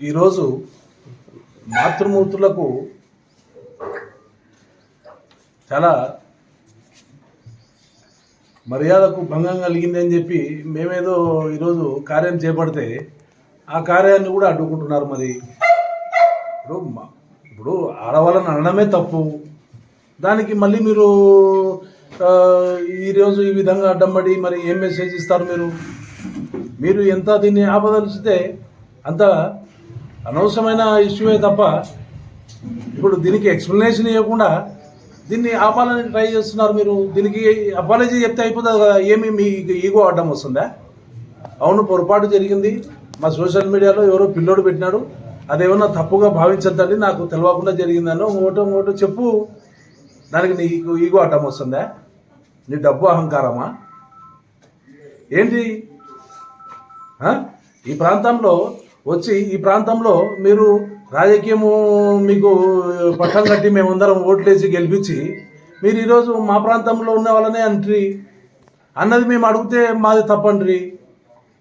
ఈరోజు మాతృమూర్తులకు చాలా మర్యాదకు భంగం కలిగింది అని చెప్పి మేమేదో ఈరోజు కార్యం చేపడితే ఆ కార్యాన్ని కూడా అడ్డుకుంటున్నారు మరి. ఇప్పుడు ఇప్పుడు ఆడవాళ్ళని అనడమే తప్పు. దానికి మళ్ళీ మీరు ఈరోజు ఈ విధంగా అడ్డంబడి మరి ఏం మెసేజ్ ఇస్తారు మీరు? మీరు ఎంత దీన్ని ఆపదలిస్తే అంత అనవసరమైన ఇష్యూవే తప్ప ఇప్పుడు దీనికి ఎక్స్ప్లెనేషన్ ఇవ్వకుండా దీన్ని ఆపాలని ట్రై చేస్తున్నారు మీరు. దీనికి అపాలజీ చెప్తే అయిపోతుంది కదా. ఏమి మీ ఈగో అడ్డం వస్తుందా? అవును పొరపాటు జరిగింది. మా సోషల్ మీడియాలో ఎవరో పిల్లోడు పెట్టినాడు. అదేమన్నా తప్పుగా భావించద్దండి నాకు తెలియకుండా జరిగిందనో ఓటో ఓటో చెప్పు. దానికి నీ ఈగో ఈగో అడ్డం వస్తుందా? నీ డబ్బు అహంకారమా? ఏంటి? ఈ ప్రాంతంలో వచ్చి ఈ ప్రాంతంలో మీరు రాజకీయము మీకు పట్టం కట్టి మేమందరం ఓట్లేసి గెలిపించి మీరు ఈరోజు మా ప్రాంతంలో ఉన్న వాళ్ళనే అంట్రి. అన్నది మేము అడిగితే మాది తప్పండ్రి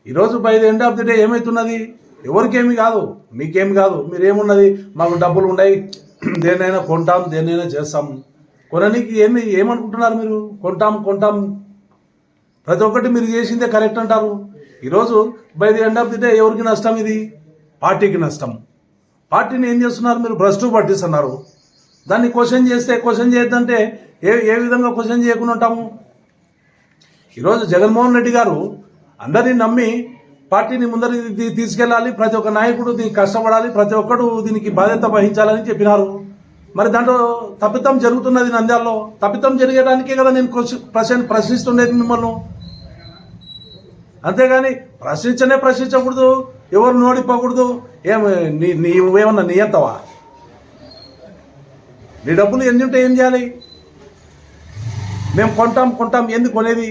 ఈరోజు by the end of the day ఏమవుతున్నది ఎవరికేమి కాదు మీకేమి కాదు మీరేమున్నది? మాకు డబ్బులు ఉన్నాయి దేనైనా కొంటాం దేనైనా చేస్తాం. కొనడానికి ఏమి ఏమనుకుంటున్నారు మీరు? కొంటాం కొంటాం. ప్రతి ఒక్కటి మీరు చేసిందే కరెక్ట్ అంటారు. ఈరోజు by the end of the day ఎవరికి నష్టం ఇది? పార్టీకి నష్టం. పార్టీని ఏం చేస్తున్నారు మీరు? భ్రష్టు పట్టిస్తున్నారు దాన్ని క్వశ్చన్ చేస్తే క్వశ్చన్ చేయొద్దంటే ఏ ఏ విధంగా క్వశ్చన్ చేయకుండా ఉంటాము? ఈరోజు జగన్మోహన్ రెడ్డి గారు అందరినీ నమ్మి పార్టీని ముందర తీసుకెళ్ళాలి. ప్రతి ఒక్క నాయకుడు దీనికి కష్టపడాలి. ప్రతి ఒక్కడు దీనికి బాధ్యత వహించాలని చెప్పినారు. మరి దాంట్లో తప్పితం జరుగుతున్నది నంద్యాలలో. తప్పితం జరిగేదానికే కదా నేను క్వశ్చన్ ప్రశ్న ప్రశ్నిస్తుండేది మిమ్మల్ని. అంతేగాని ప్రశ్నించనే ప్రశ్నించకూడదు ఎవరు నోడిపోకూడదు. ఏమి నీ నీవేమన్నా నీయంతవా నీ డబ్బులు ఎన్ని ఉంటే ఏం చేయాలి? మేము కొంటాం కొంటాం ఎందుకు కొనేది?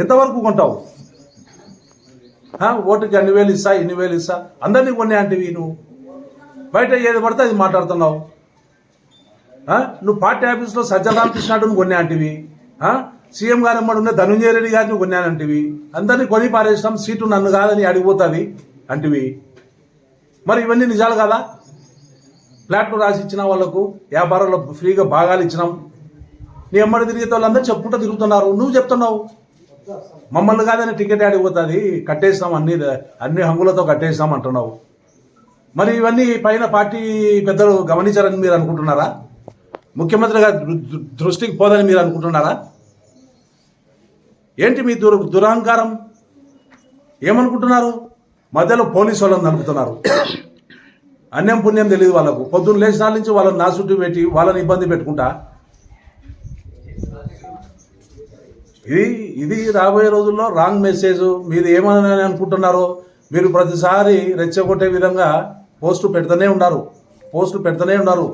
ఎంతవరకు కొంటావు? ఓటుకి అన్ని వేలు ఇస్తా ఇన్ని వేలు ఇస్తా? అందరినీ కొన్నాయంటివి నువ్వు. బయట ఏది పడితే అది మాట్లాడుతున్నావు. నువ్వు పార్టీ ఆఫీస్లో సజ్జరామకృష్ణాడుని కృష్ణాడు అంటివి. కొన్నాయంటివి సీఎం గారు ఎమ్మడి ఉన్న ధనుంజయ రెడ్డి గారిని కొన్నానంటివి. అందరినీ కొని పారేసినాం సీటు నన్ను కాదని అడిగిపోతుంది అంటివి. మరి ఇవన్నీ నిజాలు కదా? ఫ్లాట్లు రాసి ఇచ్చిన వాళ్ళకు వ్యాపారంలో ఫ్రీగా భాగాలు ఇచ్చినాం. నీ అమ్మడి తిరిగే వాళ్ళందరూ చెప్పుకుంటూ తిరుగుతున్నారు. నువ్వు చెప్తున్నావు. మమ్మల్ని కాదని టికెట్ ఆడిపోతుంది కట్టేసినాం అన్ని అన్ని హంగులతో కట్టేసినాం అంటున్నావు. మరి ఇవన్నీ పైన పార్టీ పెద్దలు గమనించారని మీరు అనుకుంటున్నారా? ముఖ్యమంత్రి గారి దృష్టికి పోదని మీరు అనుకుంటున్నారా? ఏంటి మీ దుర దురహంకారం ఏమనుకుంటున్నారు? మధ్యలో పోలీసు వాళ్ళని నలుపుతున్నారు అన్యం పుణ్యం తెలియదు వాళ్ళకు. పొద్దున్న లేచిన నుంచి వాళ్ళని నా చుట్టూ పెట్టి వాళ్ళని ఇబ్బంది పెట్టుకుంటా? ఇది ఇది రాబోయే రోజుల్లో రాంగ్ మెసేజ్. మీరు ఏమని అనుకుంటున్నారో మీరు ప్రతిసారి రెచ్చగొట్టే విధంగా పోస్టు పెడుతూనే ఉన్నారు. పోస్టులు పెడుతూనే ఉన్నారు.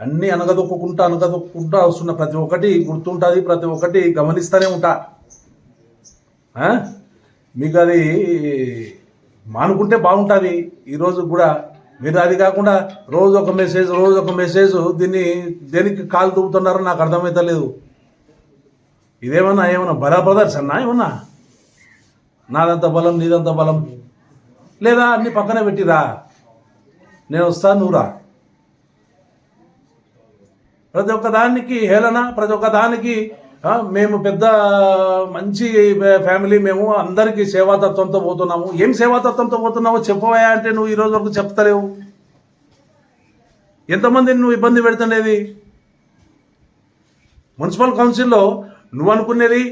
అన్నీ అనగదొక్కుంటా అనగదొక్కుంటా వస్తున్న ప్రతి ఒక్కటి గుర్తుంటుంది ప్రతి ఒక్కటి గమనిస్తూనే ఉంటా. మీకు అది మానుకుంటే బాగుంటుంది. ఈరోజు కూడా మీరు అది కాకుండా రోజు ఒక మెసేజ్ రోజు ఒక మెసేజ్ దీన్ని దేనికి కాలు దూపుతున్నారో నాకు అర్థమవుతలేదు ఇదేమన్నా ఏమన్నా బలా బ్రదర్స్ అన్నా ఏమన్నా? నాదంత బలం నీదంత బలం. లేదా అన్ని పక్కన పెట్టిరా. నేను వస్తాను నువ్వురా ప్రతి ఒక్క దానికి హేళన ప్రతి ఒక్క దానికి మేము పెద్ద మంచి ఫ్యామిలీ మేము అందరికీ సేవాతత్వంతో పోతున్నాము. ఏం సేవాతత్వంతో పోతున్నావో చెప్పవయా అంటే నువ్వు ఈ రోజు వరకు చెప్తలేవు. ఎంతమందిని నువ్వు ఇబ్బంది పెడుతుండేది? మున్సిపల్ కౌన్సిల్లో నువ్వు అనుకునేది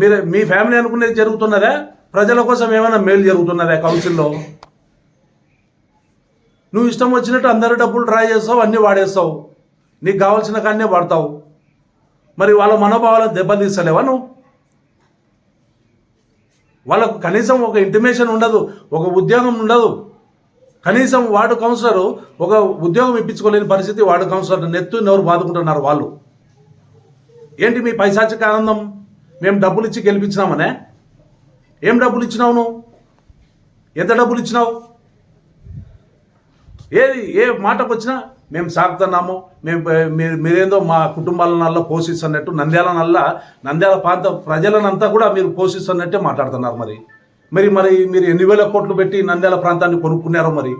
మీరు మీ ఫ్యామిలీ అనుకునేది జరుగుతున్నదా? ప్రజల కోసం ఏమైనా మేలు జరుగుతున్నదా కౌన్సిల్లో? నువ్వు ఇష్టం వచ్చినట్టు అందరి డబ్బులు ట్రై చేస్తావు అన్నీ వాడేస్తావు. నీకు కావాల్సిన కానీ వాడతావు. మరి వాళ్ళ మనోభావాలను దెబ్బతీస్తలేవా నువ్వు? వాళ్ళకు కనీసం ఒక ఇంటిమేషన్ ఉండదు ఒక ఉద్యోగం ఉండదు. కనీసం వార్డు కౌన్సిలర్ ఒక ఉద్యోగం ఇప్పించుకోలేని పరిస్థితి వార్డు కౌన్సిలర్ నెత్తు నోరు బాదుకుంటున్నారు వాళ్ళు. ఏంటి మీ పైశాచిక ఆనందం? మేము డబ్బులు ఇచ్చి గెలిపించినామనే? ఏం డబ్బులు ఇచ్చినావు నువ్వు? ఎంత డబ్బులు ఇచ్చినావు? ఏది ఏ మాటకు వచ్చినా మేము సాగుతున్నాము మేము మీరు మీరేందో మా కుటుంబాల నల్ల పోషిస్తున్నట్టు నంద్యాల నల్ల నంద్యాల ప్రాంత ప్రజలనంతా కూడా మీరు పోషిస్తున్నట్టే మాట్లాడుతున్నారు మరి. మరి మరి మీరు ఎన్ని వేల కోట్లు పెట్టి నంద్యాల ప్రాంతాన్ని కొనుక్కున్నారో మరి?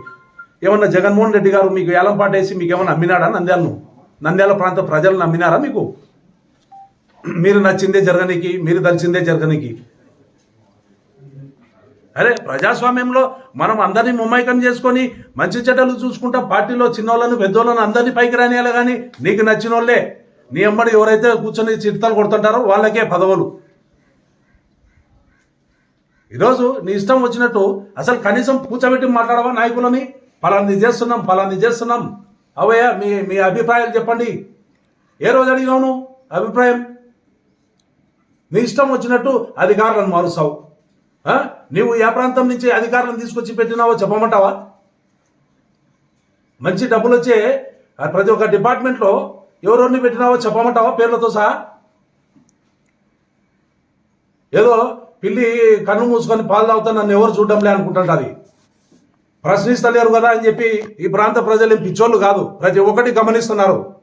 ఏమన్నా జగన్మోహన్ రెడ్డి గారు మీకు ఏలంపాట వేసి మీకు ఏమన్నా అమ్మినాడా నంద్యాలను? నంద్యాల ప్రాంత ప్రజలను అమ్మినారా మీకు? మీరు నచ్చిందే జరగనికి మీరు దలిచిందే జరగనికి. అరే ప్రజాస్వామ్యంలో మనం అందరినీ ముమ్మైకం చేసుకొని మంచి చెడ్డలు చూసుకుంటా. పార్టీలో చిన్నోళ్ళను పెద్దోళ్ళను అందరినీ పైకి రానియాలి కానీ నీకు నచ్చిన వాళ్ళే నీ అమ్మడి ఎవరైతే కూర్చొని చిరుతలు కొడుతుంటారో వాళ్ళకే పదవులు. ఈరోజు నీ ఇష్టం వచ్చినట్టు అసలు కనీసం కూర్చోబెట్టి మాట్లాడవా నాయకులని? ఫలాన్ని చేస్తున్నాం ఫలాన్ని చేస్తున్నాం. అవయ్యా మీ మీ అభిప్రాయాలు చెప్పండి. ఏ రోజు అడిగినావు అభిప్రాయం? నీ ఇష్టం వచ్చినట్టు అధికారులను మారుస్తావు. నీవు ఏ ప్రాంతం నుంచి అధికారులను తీసుకొచ్చి పెట్టినావో చెప్పమంటావా? మంచి డబ్బులు వచ్చే ప్రతి ఒక్క డిపార్ట్మెంట్లో ఎవరెవరిని పెట్టినావో చెప్పమంటావా పేర్లతో సహా? ఏదో పిల్లి కన్ను మూసుకొని పాలు తాగుతా నన్ను ఎవరు చూడడంలే అనుకుంటుంటారు ప్రశ్నిస్తలేరు కదా అని చెప్పి ఈ ప్రాంత ప్రజలు పిచ్చోళ్ళు కాదు. ప్రతి ఒక్కటి గమనిస్తున్నారు.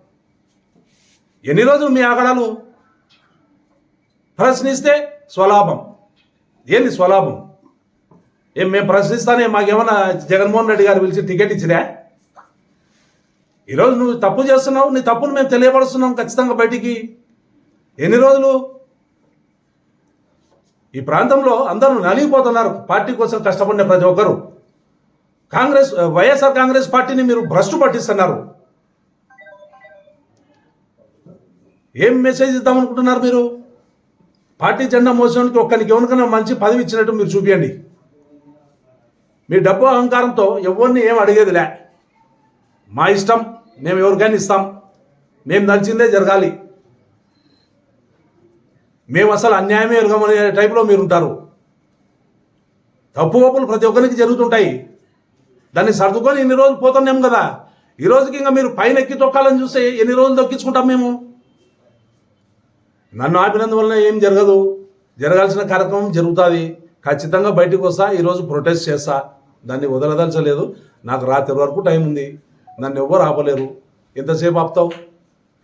ఎన్ని రోజులు మీ ఆగడాలు? ప్రశ్నిస్తే స్వలాభం. ఏంది స్వలాభం? ఏం మేము ప్రశ్నిస్తానే మాకేమన్నా జగన్మోహన్ రెడ్డి గారు పిలిచి టికెట్ ఇచ్చిరా ఈరోజు నువ్వు తప్పు చేస్తున్నావు నీ తప్పును మేము తెలియపరుస్తున్నాం ఖచ్చితంగా బయటికి. ఎన్ని రోజులు? ఈ ప్రాంతంలో అందరూ నలిగిపోతున్నారు పార్టీ కోసం కష్టపడిన ప్రతి ఒక్కరు. కాంగ్రెస్ వైఎస్ఆర్ కాంగ్రెస్ పార్టీని మీరు భ్రష్టు పట్టిస్తున్నారు. ఏం మెసేజ్ ఇద్దామనుకుంటున్నారు మీరు? పార్టీ జెండా మోసానికి ఒక్కరికి ఎవరికైనా మంచి పదవి ఇచ్చినట్టు మీరు చూపించండి మీ డబ్బు అహంకారంతో ఎవరిని ఏం అడిగేదిలే. మా ఇష్టం మేము ఎవరికైనా ఇస్తాం. మేము నడిచిందే జరగాలి. మేము అసలు అన్యాయమే ఎరగమనే టైప్లో మీరు ఉంటారు తప్పు ఒప్పులు ప్రతి ఒక్కరికి జరుగుతుంటాయి. దాన్ని సర్దుకొని ఇన్ని రోజులు పోతున్నాం కదా. ఈ రోజుకి ఇంకా మీరు పైన ఎక్కి తొక్కాలని చూస్తే ఎన్ని రోజులు తొక్కించుకుంటాం మేము? నన్ను ఆపినందువలన ఏం జరగదు. జరగాల్సిన కార్యక్రమం జరుగుతుంది. ఖచ్చితంగా బయటకు వస్తా ఈరోజు ప్రొటెస్ట్ చేస్తా. దాన్ని వదలదలచలేదు. నాకు రాత్రి వరకు టైం ఉంది. నన్ను ఎవ్వరు ఆపలేరు. ఎంతసేపు ఆపుతావు?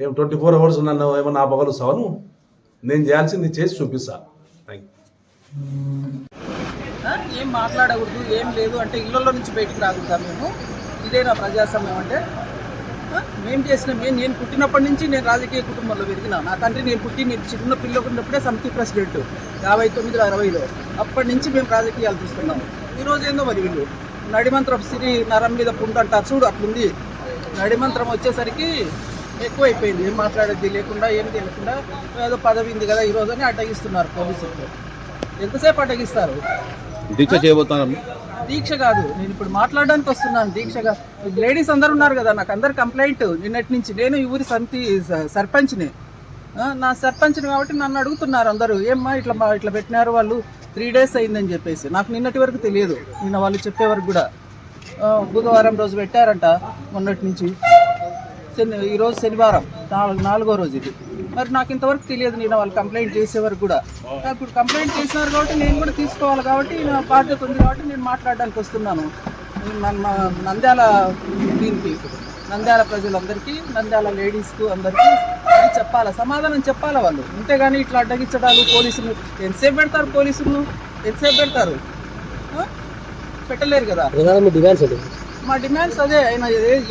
ఏం ట్వంటీ ఫోర్ అవర్స్ నన్ను ఏమన్నా ఆపగలుస్తావా నువ్వు? నేను చేయాల్సింది చేసి చూపిస్తా. థ్యాంక్ ఏం మాట్లాడకూడదు ఏం లేదు. అంటే ఇళ్ళల్లో నుంచి బయటికి రాకూడదా మేము. ఇదేనా ప్రజాస్వామ్యం అంటే. మేము చేసిన మేము నేను పుట్టినప్పటి నుంచి నేను రాజకీయ కుటుంబంలో పెరిగినా. నా తండ్రి నేను పుట్టి నేను చిన్న పిల్లలు ఉన్నప్పుడే సమితి ప్రెసిడెంట్ యాభై తొమ్మిది అరవైలో. అప్పటి నుంచి మేము రాజకీయాలు చూస్తున్నాం. ఈరోజు ఏందో మరి వీళ్ళు? నడిమంత్రం సిరి నరం మీద పుండు అంటారు చూడు అట్లుంది. నడిమంత్రం వచ్చేసరికి ఎక్కువైపోయింది. ఏం మాట్లాడేది లేకుండా ఏం తెలియకుండా ఏదో పదవి ఉంది కదా ఈరోజు అని అడ్డగిస్తున్నారు పోలీసులు. ఎంతసేపు అడ్డగిస్తారు? దీక్ష దీక్ష కాదు. నేను ఇప్పుడు మాట్లాడడానికి వస్తున్నాను. దీక్షగా. లేడీస్ అందరు ఉన్నారు కదా నాకు అందరు కంప్లైంట్ నిన్నటి నుంచి నేను ఈ ఊరి సంతి స- సర్పంచ్ని. నా సర్పంచ్ని కాబట్టి నన్ను అడుగుతున్నారు అందరూ. ఏమ్మా ఇట్లా ఇట్లా పెట్టినారు వాళ్ళు. త్రీ డేస్ అయిందని చెప్పేసి. నాకు నిన్నటి వరకు తెలియదు. నిన్న వాళ్ళు చెప్పే వరకు కూడా బుధవారం రోజు పెట్టారంట మొన్నటి నుంచి. శని ఈరోజు శనివారం నాలుగు నాలుగో రోజు ఇది. మరి నాకు ఇంతవరకు తెలియదు నేను వాళ్ళు కంప్లైంట్ చేసేవారు కూడా. ఇప్పుడు కంప్లైంట్ చేసినారు కాబట్టి నేను కూడా తీసుకోవాలి కాబట్టి నా బాధ్యత ఉంది కాబట్టి నేను మాట్లాడడానికి వస్తున్నాను. మన నంద్యాల దీనికి నంద్యాల ప్రజలందరికీ నంద్యాల లేడీస్కు అందరికీ ఇది చెప్పాలి? సమాధానం చెప్పాలి వాళ్ళు? అంతేగాని ఇట్లా అడ్డగించడాలు పోలీసులు ఎంతసేపు పెడతారు పోలీసులు ఎంతసేపు పెడతారు? పెట్టలేరు కదా. మా డిమాండ్స్ అదే ఆయన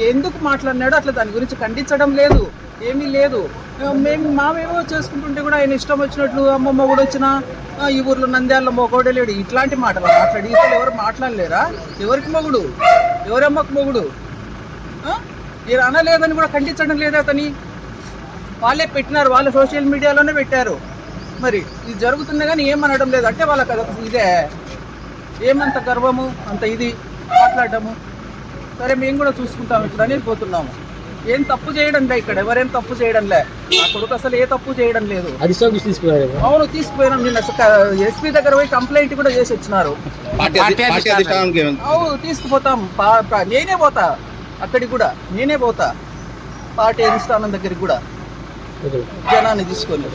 ఎందుకు మాట్లాడినాడో అట్లా దాని గురించి ఖండించడం లేదు ఏమీ లేదు. మేము మామేమో చేసుకుంటుంటే కూడా ఆయన ఇష్టం వచ్చినట్లు అమ్మమ్మ కూడా వచ్చినా ఈ ఊర్లో నంద్యాలలో మొగోడే లేడు ఇట్లాంటి మాటలు మాట్లాడి ఇతరులు ఎవరు మాట్లాడలేరా? ఎవరికి మొగుడు? ఎవరమ్మకు మొగుడు? మీరు అనలేదని కూడా ఖండించడం లేదా అతని. వాళ్ళే పెట్టినారు వాళ్ళు సోషల్ మీడియాలోనే పెట్టారు. మరి ఇది జరుగుతుంది కానీ ఏమనడం లేదు అంటే వాళ్ళకి అదొక ఇదే. ఏమంత గర్వము అంత ఇది మాట్లాడటము సరే మేము కూడా చూసుకుంటాం ఇప్పుడు అనేది పోతున్నాము. ఏం తప్పు చేయడం లే ఇక్కడ ఎవరేం తప్పు చేయడం లే. నా కొడుకు అసలు ఏ తప్పు చేయడం లేదు. అవును తీసుకుపోయినాం నిన్న. ఎస్పీ దగ్గర పోయి కంప్లైంట్ కూడా చేసి వచ్చినారు. అవును తీసుకుపోతాం. నేనే పోతా. అక్కడికి కూడా నేనే పోతా. పార్టీ అధిష్టానం దగ్గరికి కూడా. జనాన్ని తీసుకొని.